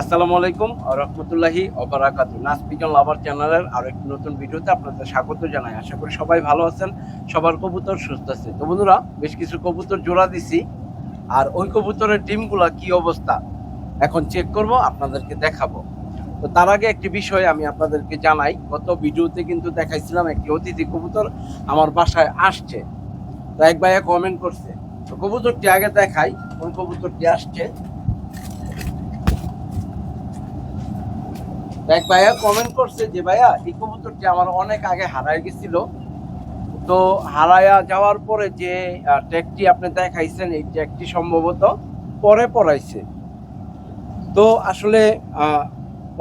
আসসালামু আলাইকুম রহমতুল্লাহি অবরাকাতু নাসপিজন লাভার চ্যানেলের আরও একটি নতুন ভিডিওতে আপনাদের স্বাগত জানাই। আশা করি সবাই ভালো আছেন, সবার কবুতর সুস্থ আছে। তো বন্ধুরা, বেশ কিছু কবুতর জোড়া দিছি, আর ওই কবুতরের ডিমগুলা কি অবস্থা এখন চেক করব, আপনাদেরকে দেখাবো। তো তার আগে একটি বিষয় আমি আপনাদেরকে জানাই, গত ভিডিওতে কিন্তু দেখাইছিলাম একটি অতিথি কবুতর আমার বাসায় আসছে। তো এক ভাইয়া কমেন্ট করছে, তো কবুতরটি আগে দেখাই, কোন কবুতরটি আসছে? এক ভাইয়া কমেন্ট করছে যে, ভাইয়া, এই কবুতরটি আমার অনেক আগে হারায় গেছিল। তো হারায়া যাওয়ার পরে যে ট্যাগটি আপনি দেখাইছেন, এই ট্যাগটি সম্ভবত পরে পড়াইছে। তো আসলে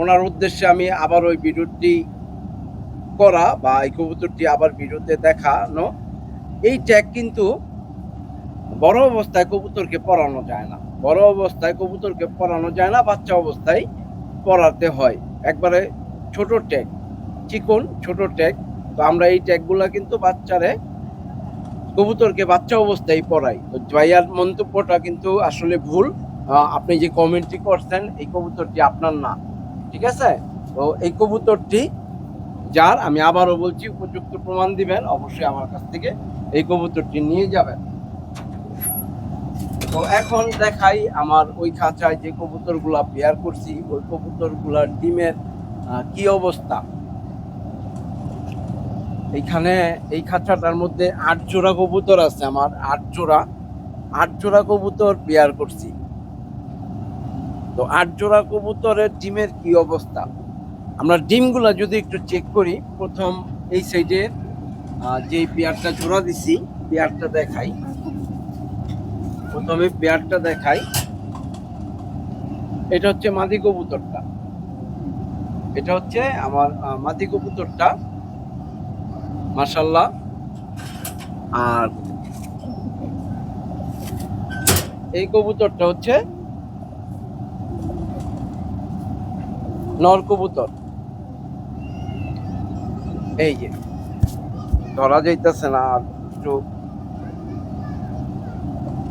ওনার উদ্দেশ্যে আমি আবার ওই ভিডিওটি করা বা এই কবুতরটি আবার ভিডিওতে দেখানো। এই ট্যাগ কিন্তু বড় অবস্থায় কবুতরকে পরানো যায় না। বড় অবস্থায় কবুতরকে পরানো যায় না, বাচ্চা অবস্থায় পরাতে হয়। একবারে ছোট ট্যাগ চিকন ছোট ট্যাগ তো আমরা এই ট্যাগগুলা কিন্তু বাচ্চারে, কবুতরকে বাচ্চা অবস্থায় পড়াই। তো জয়ার মন্তব্যটা কিন্তু আসলে ভুল। আপনি যে কমেন্টটি করছেন, এই কবুতরটি আপনার না। ঠিক আছে? তো এই কবুতরটি যার, আমি আবারও বলছি, উপযুক্ত প্রমাণ দিবেন, অবশ্যই আমার কাছ থেকে এই কবুতরটি নিয়ে যাবেন। তো এখন দেখাই আমার ওই খাঁচায় যে কবুতরগুলা পেয়ার করছি, ওই কবুতরগুলার ডিমের কি অবস্থা? এইখানে, এই খাঁচাটার মধ্যে আট জোড়া কবুতর আছে আমার, আট জোড়া আট জোড়া কবুতর পেয়ার করছি। তো আট জোড়া কবুতরের ডিমের কি অবস্থা? আমরা ডিমগুলা যদি একটু চেক করি, প্রথম এই সাইডের যে পেয়ারটা জোড়া দিছি পেয়ারটা দেখাই। প্রথমে পেয়ারটা দেখাই। এটা হচ্ছে মাদি কবুতরটা। এটা হচ্ছে আমার মাদি কবুতরটা। মাশাল্লাহ আর এই কবুতরটা হচ্ছে নর কবুতর। এই যে, ধরা যাইতেছে না আর একটু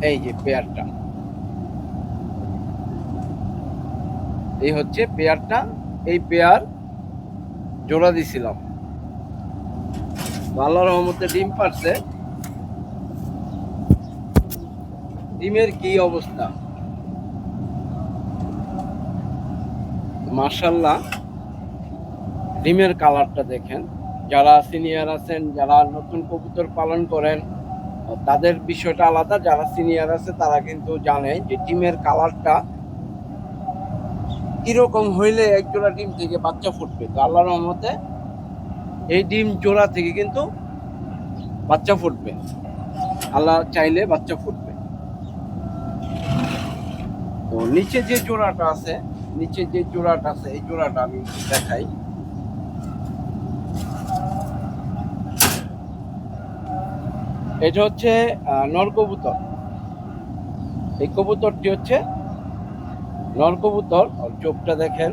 এই যে পেয়ারটা এই হচ্ছে পেয়ারটা এই পেয়ার জোড়া দিছিলাম। আল্লাহ রহমতে ডিম পারছে। ডিমের কি অবস্থা? মার্শাল্লাহ ডিমের কালারটা দেখেন। যারা সিনিয়র আছেন, যারা নতুন কবুতর পালন করেন তাদের বিষয়টা আলাদা, যারা সিনিয়র আছে তারা কিন্তু জানে যে ডিমের কালারটা কীরকম হইলে এক জোড়া ডিম থেকে বাচ্চা ফুটবে। তো আল্লাহ রহমতে এই ডিম জোড়া থেকে কিন্তু বাচ্চা ফুটবে। আল্লাহ চাইলে বাচ্চা ফুটবে। তো নিচে যে জোড়াটা আছে, নিচে যে জোড়াটা আছে, এই জোড়াটা আমি দেখাই। এটা হচ্ছে আহ, নর কবুতর। এই কবুতরটি হচ্ছে নর কবুতর। ওর চোখটা দেখেন।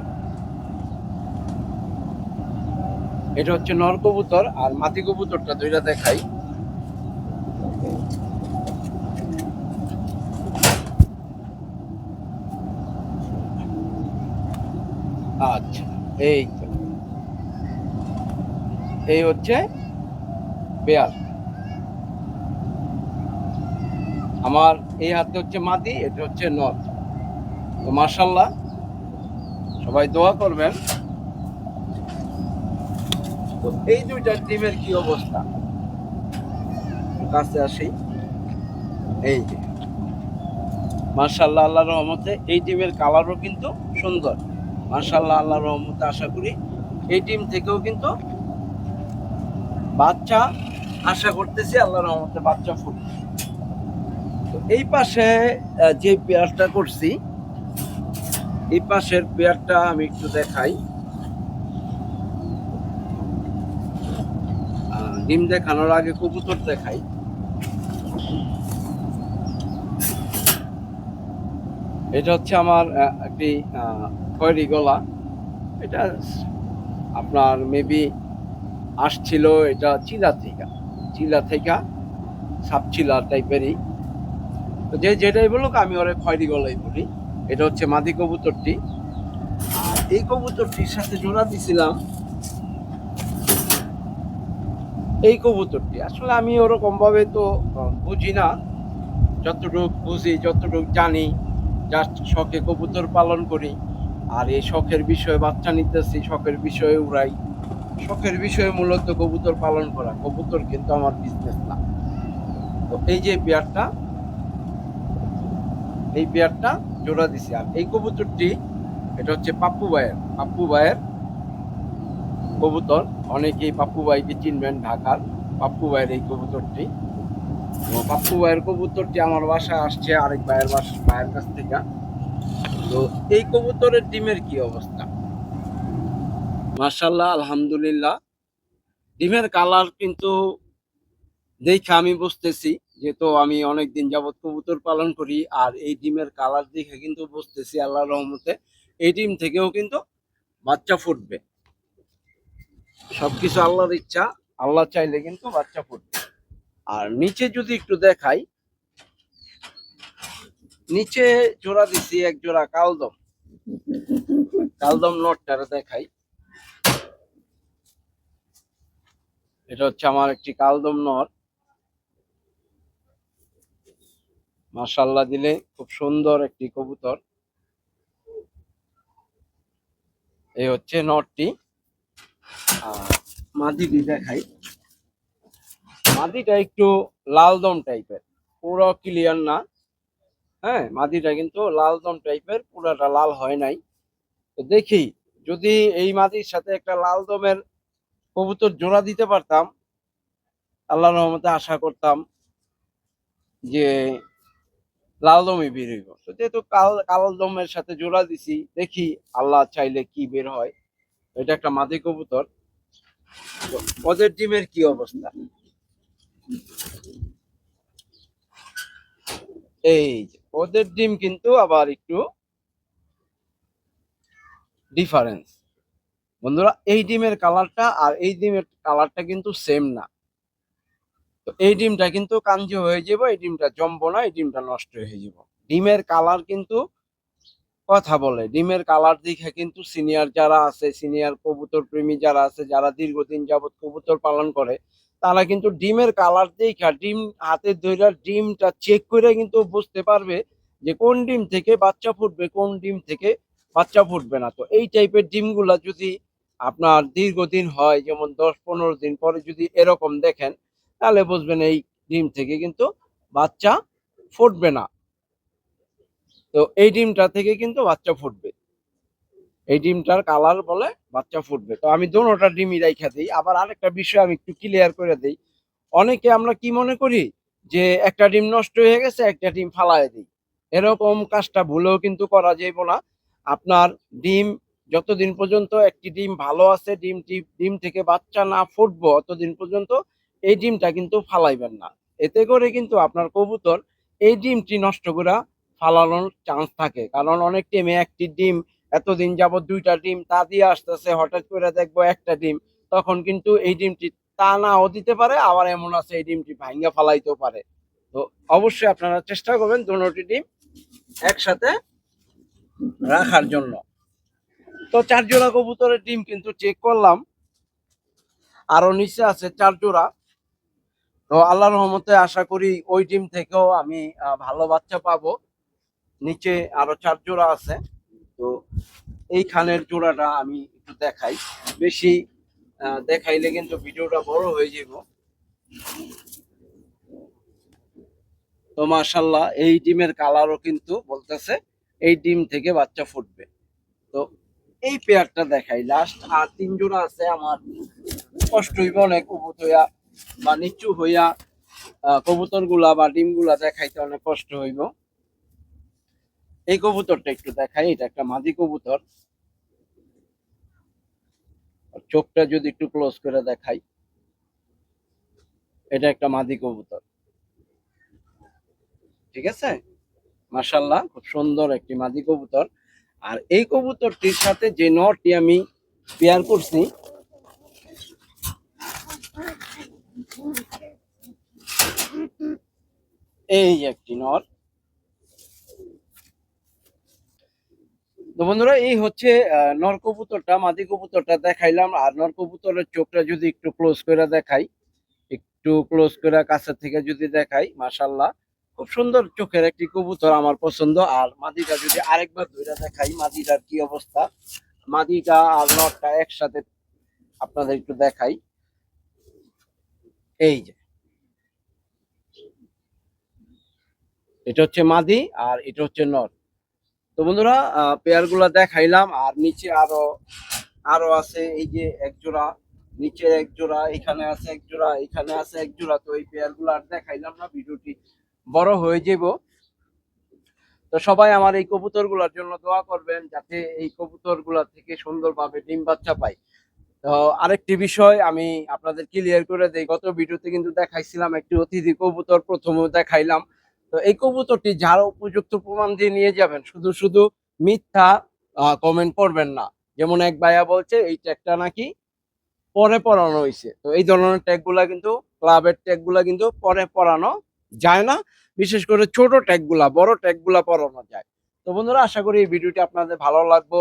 এটা হচ্ছে নর কবুতর আর মাটি কবুতরটা দুইটা দেখাই। আচ্ছা এই এই হচ্ছে পেয়ার আমার এই হাতে হচ্ছে মাদি, এটা হচ্ছে নর তো মার্শাল্লাহ সবাই দোয়া করবেন। তো এই দুইটা টিমের কি অবস্থা? কাছে আসি। এই যে মার্শাল্লাহ আল্লাহ রহমতে এই টিমের কালারও কিন্তু সুন্দর। মার্শাল্লাহ আল্লাহ রহমতে আশা করি এই টিম থেকেও কিন্তু বাচ্চা আশা করতেছি আল্লাহ রহমতে বাচ্চা ফুটবে। এই পাশে যে পেয়ারটা করছি, এই পাশের পেয়ারটা আমি একটু দেখাই। ডিম দেখানোর আগে কবুতর দেখাই। এটা হচ্ছে আমার একটি খয়েরি গলা। এটা আপনার মেবি আসছিল এটা চিলা থেকে। চিলা থেকে সাপচিলা টাইপেরই তো যে যেটাই বলুক, আমি ওরে খয়রি গলাই বলি। এটা হচ্ছে মাদি কবুতরটি। আর এই কবুতরটির সাথে জোড়া দিছিলাম এই কবুতরটি। আসলে আমি ওরকম ভাবে তো বুঝি না। যতটুক বুঝি, যতটুক জানি জাস্ট শখে কবুতর পালন করি। আর এই শখের বিষয়ে বাচ্চা নিতেছি, শখের বিষয়ে উড়াই। শখের বিষয়ে মূলত কবুতর পালন করা। কবুতর কিন্তু আমার বিজনেস না। তো এই যে পেয়ারটা এই পেয়ারটা জোড়া দিছি। আর এই কবুতরটি, এটা হচ্ছে পাপ্পু ভাইয়ের। পাপ্পু ভাইয়ের কবুতর। অনেকেই পাপ্পু ভাইকে চিনবেন ঢাকার। পাপ্পু ভাইয়ের এই কবুতরটি। তো পাপ্পু ভাইয়ের কবুতরটি আমার বাসায় আসছে আরেক ভাইয়ের বাসা ভাইয়ের কাছ থেকে। তো এই কবুতরের ডিমের কি অবস্থা? মার্শাল্লাহ আলহামদুলিল্লাহ। ডিমের কালার কিন্তু দেখে আমি বুঝতেছি। যেহেতু আমি অনেক দিন যাবত কবুতর পালন করি, আর এই ডিমের কালার দেখে কিন্তু বুঝতেছি আল্লাহ রহমতে এই ডিম থেকেও কিন্তু বাচ্চা ফুটবে। সবকিছু আল্লাহর ইচ্ছা, আল্লাহ চাইলে কিন্তু বাচ্চা ফুটবে। আর নিচে যদি একটু দেখাই, নিচে জোড়া দিছি এক জোড়া কালদম। কালদম নটটারে দেখাই। এটা হচ্ছে আমার একটি কালদম নট মাশাল্লাহ দিলে খুব সুন্দর একটি কবুতর। এই হচ্ছে নটটি। মাদিটি দেখাই। মাদিটা একটু লালদম টাইপের, পুরো ক্লিয়ার না। হ্যাঁ মাদিটা কিন্তু লালদম টাইপের, পুরাটা লাল হয় নাই। তো দেখি, যদি এই মাদির সাথে একটা লালদমের কবুতর জোড়া দিতে পারতাম আল্লাহ রহমতে আশা করতাম যে লালদমই বের হইব। তো যেহেতু কাল, কালদমের সাথে জোড়া দিছি, দেখি আল্লাহ চাইলে কি বের হয়। এটা একটা মাদি কবুতর। ওদের ডিমের কি অবস্থা? এই ওদের ডিম কিন্তু আবার একটু ডিফারেন্স বন্ধুরা, এই ডিমের কালারটা আর এই ডিমের কালারটা কিন্তু সেম না। তো এই ডিমটা কিন্তু কাঞ্জি হয়ে যাব, এই ডিমটা জমবো না, এই ডিমটা নষ্ট হয়ে যাব। ডিমের কালার কিন্তু কথা বলে। ডিমের কালার দেখে কিন্তু সিনিয়র যারা আছে সিনিয়র কবুতর প্রেমী যারা আছে, যারা দীর্ঘদিন যাবত কবুতর পালন করে, তারা কিন্তু ডিমের কালার দেখে ডিম হাতে ধরে ডিমটা চেক করে কিন্তু বুঝতে পারবে যে কোন ডিম থেকে বাচ্চা ফুটবে, কোন ডিম থেকে বাচ্চা ফুটবে না। তো এই টাইপের ডিমগুলা যদি আপনার দীর্ঘদিন হয়, যেমন দশ পনেরো দিন পরে যদি এরকম দেখেন তাহলে বুঝবেন এই ডিম থেকে, কিন্তু বাচ্চা ফুটবে না। তো এই ডিমটা থেকে কিন্তু বাচ্চা ফুটবে। এই ডিমটার কালার বলে বাচ্চা ফুটবে। তো আমি দোনোটা ডিমই রাইখা দিই। আবার আরেকটা বিষয় আমি একটু ক্লিয়ার করে দিই। অনেকে আমরা কি মনে করি যে একটা ডিম নষ্ট হয়ে গেছে, একটা ডিম ফালায় দিই। এরকম কাজটা ভুলেও কিন্তু করা যাইব না। আপনার ডিম যতদিন পর্যন্ত একটি ডিম ভালো আছে, ডিমটি, ডিম থেকে বাচ্চা না ফুটবো ততদিন পর্যন্ত এই ডিমটা কিন্তু ফালাইবেন না। এতে করে কিন্তু আপনার কবুতর এই ডিমটি নষ্ট করে ফালানোর চান্স থাকে। কারণ অনেক টিমে একটি ডিম, এতদিন যাবত দুইটা ডিম তা দিয়ে আসতেছে, হঠাৎ করে দেখব একটা ডিম, তখন কিন্তু এই ডিমটি তা নাও দিতে পারে, আবার এমন আছে এই ডিমটি ভাঙ্গা ফালাইতেও পারে। তো অবশ্যই আপনারা চেষ্টা করবেন দুটি ডিম একসাথে রাখার জন্য। তো চার জোড়া কবুতরের ডিম কিন্তু চেক করলাম। আরও নিচে আছে চার জোড়া তো আল্লাহ রহমতে আশা করি ওই ডিম থেকেও আমি ভালো বাচ্চা পাবো। নিচে আরও চার জোড়া আছে। তো এইখানের জোড়াটা আমি একটু দেখাই। বেশি দেখাইলে কিন্তু ভিডিওটা বড় হয়ে যাব। তো মাশাল্লাহ এই ডিমের কালারও কিন্তু বলতেছে, এই ডিম থেকে বাচ্চা ফুটবে। তো এই পেয়ারটা দেখাই। লাস্ট আর তিন জোড়া আছে। আমার কষ্ট হইব অনেক বা নিচু হইয়া কবুতরগুলা বা ডিমগুলা দেখাইতে অনেক কষ্ট হইব। এই কবুতরটা একটু দেখাই, এটা একটা মাদি কবুতর। চোখটা যদি একটু ক্লোজ করে দেখাই, এটা একটা মাদি কবুতর। ঠিক আছে? মাশাল্লাহ খুব সুন্দর একটি মাদি কবুতর। আর এই কবুতরটির সাথে যে নটি আমি পেয়ার করছি এই একটি নর তো বন্ধুরা, এই হচ্ছে নর কবুতরটা, মাদি কবুতরটা দেখাইলাম। আর নর কবুতরের চোখটা যদি একটু ক্লোজ করে দেখাই, একটু ক্লোজ করে কাছে থেকে যদি দেখাই মাশাল্লাহ খুব সুন্দর চোখের একটি কবুতর আমার পছন্দ। আর মাদিটা যদি আরেকবার ধরে দেখাই, মাদিটার কি অবস্থা? মাদিটা আর নরটা একসাথে আপনাদের একটু দেখাই। এই যে। এটা হচ্ছে মাদি আর এটা হচ্ছে নর। তো বন্ধুরা পেয়ারগুলা দেখাইলাম আর নিচে আরও আরও আছে এই যে এক জোড়া, নিচে এক জোড়া, এখানে আছে এক জোড়া, এখানে আছে এক জোড়া। তো এই পেয়ারগুলো আর দেখাইলাম না, ভিডিওটি বড় হয়ে যাব তো সবাই আমার এই কবুতরগুলার জন্য দোয়া করবেন, যাতে এই কবুতরগুলা থেকে সুন্দরভাবে ডিম বাচ্চা পাই আরেকটি বিষয় আমি আপনাদের ক্লিয়ার করে দেই। গত ভিডিওতে কিন্তু দেখাইছিলাম একটি অতিথি কবুতর প্রথমে দেখাইলাম। তো এই কবুতরটি যারা উপযুক্ত প্রমাণ দিয়ে নিয়ে যাবেন, শুধু শুধু মিথ্যা কমেন্ট করবেন না। যেমন এক ভাইয়া বলছে, এই ট্যাগটা নাকি পরে পরানো হয়েছে তো এই ধরনের ট্যাগগুলা কিন্তু ক্লাবের ট্যাগগুলা কিন্তু পরে পরানো যায় না। বিশেষ করে ছোট ট্যাগগুলা বড় ট্যাগগুলা পরানো যায়। তো বন্ধুরা, আশা করি এই ভিডিওটি আপনাদের ভালো লাগবো।